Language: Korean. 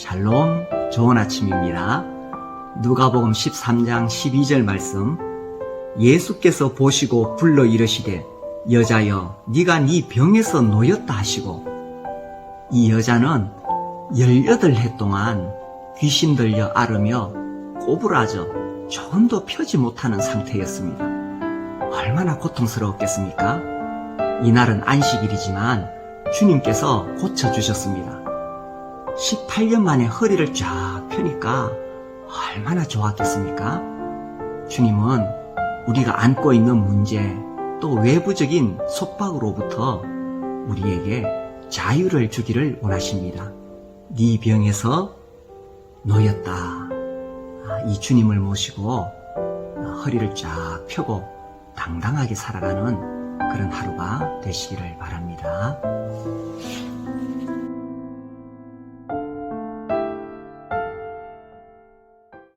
샬롬, 좋은 아침입니다. 누가복음 13장 12절 말씀. 예수께서 보시고 불러 이르시되 여자여 네가 네 병에서 놓였다 하시고 이 여자는 18해 동안 귀신 들려 앓으며 꼬부라져 전도 펴지 못하는 상태였습니다. 얼마나 고통스러웠겠습니까? 이날은 안식일이지만 주님께서 고쳐주셨습니다. 18년 만에 허리를 쫙 펴니까 얼마나 좋았겠습니까? 주님은 우리가 안고 있는 문제 또 외부적인 속박으로부터 우리에게 자유를 주기를 원하십니다. 네 병에서 놓였다. 아, 이 주님을 모시고 허리를 쫙 펴고 당당하게 살아가는 그런 하루가 되시기를 바랍니다.